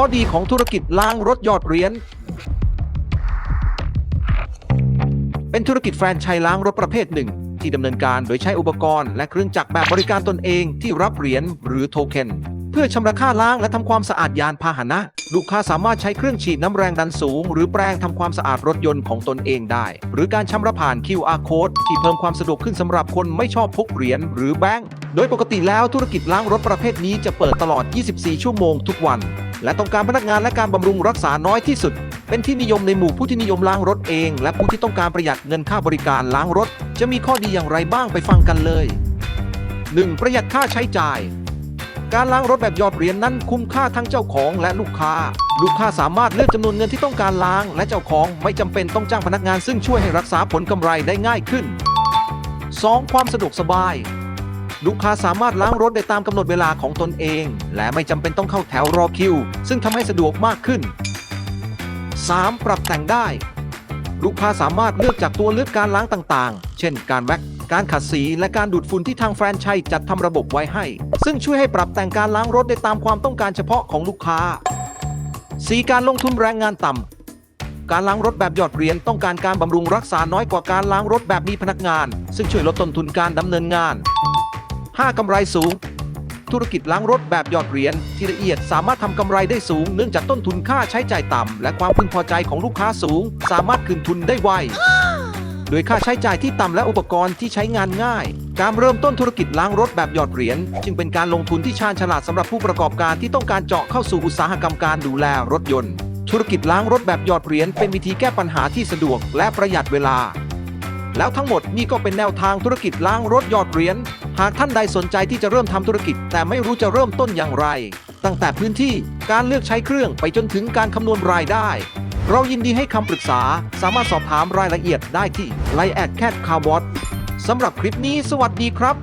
ข้อดีของธุรกิจล้างรถยอดเหรียญ เป็นธุรกิจแฟรนไชส์ล้างรถประเภทหนึ่ง ที่ดำเนินการโดยใช้อุปกรณ์และเครื่องจักรแบบบริการตนเองที่รับเหรียญหรือโทเค็นเพื่อชำระค่าล้างและทำความสะอาดยานพาหนะ ลูกค้าสามารถใช้เครื่องฉีดน้ำแรงดันสูง หรือแปรงทำความสะอาดรถยนต์ของตนเองได้ หรือการชำระผ่าน QR code ที่เพิ่มความสะดวกขึ้นสำหรับคนไม่ชอบพกเหรียญหรือแบงก์โดยปกติแล้วธุรกิจล้างรถประเภทนี้จะเปิดตลอด 24 ชั่วโมงทุกวัน และต้องการพนักงานและการบำรุงรักษาน้อยที่สุด เป็นที่นิยมในหมู่ผู้ที่นิยมล้างรถเอง และผู้ที่ต้องการประหยัดเงินค่าบริการล้างรถ จะมีข้อดีอย่างไรบ้างไปฟังกันเลย 1. ประหยัดค่าใช้จ่าย การล้างรถแบบหยอดเหรียญนั้นคุ้มค่าทั้งเจ้าของและลูกค้า ลูกค้าสามารถเลือกจำนวนเงินที่ต้องการล้าง และเจ้าของไม่จำเป็นต้องจ้างพนักงานซึ่งช่วยให้รักษาผลกำไรได้ง่ายขึ้น 2. ความสะดวกสบาย ลูกค้าสามารถล้างรถได้ตามกำหนดเวลาของตนเอง และไม่จำเป็นต้องเข้าแถวรอคิว ซึ่งทำให้สะดวกมากขึ้น 3. ปรับแต่งได้ ลูกค้าสามารถเลือกจากตัวเลือกการล้างต่างๆ เช่น การแว็กซ์การขัดสี และการดูดฝุ่นที่ทางแฟรนไชส์จัดทำระบบไว้ให้ ซึ่งช่วยให้ปรับแต่งการล้างรถได้ตามความต้องการเฉพาะของลูกค้า 4. การลงทุนแรงงานต่ำการล้างรถแบบหยอดเหรียญต้องการการบำรุงรักษาน้อยกว่าการล้างรถแบบมีพนักงาน ซึ่งช่วยลดต้นทุนการดำเนินงาน 5. กำไรสูง ธุรกิจล้างรถแบบหยอดเหรียญที่ละเอียดสามารถทำกำไรได้สูง เนื่องจากต้นทุนค่าใช้จ่ายต่ำและความพึงพอใจของลูกค้าสูง สามารถคืนทุนได้ไวโดยค่าใช้จ่ายที่ต่ำและอุปกรณ์ที่ใช้งานง่าย การเริ่มต้นธุรกิจล้างรถแบบหยอดเหรียญจึงเป็นการลงทุนที่ชาญฉลาดสำหรับผู้ประกอบการที่ต้องการเจาะเข้าสู่อุตสาหกรรมการดูแลรถยนต์ ธุรกิจล้างรถแบบหยอดเหรียญเป็นวิธีแก้ปัญหาที่สะดวกและประหยัดเวลา แล้วทั้งหมดนี่ก็เป็นแนวทางธุรกิจล้างรถหยอดเหรียญ หากท่านใดสนใจที่จะเริ่มทำธุรกิจ แต่ไม่รู้จะเริ่มต้นอย่างไร ตั้งแต่พื้นที่การเลือกใช้เครื่องไปจนถึงการคำนวณรายได้ เรายินดีให้คำปรึกษาสามารถสอบถามรายละเอียดได้ที่ไลน์แอดแคดคาร์บอสสำหรับคลิปนี้สวัสดีครับ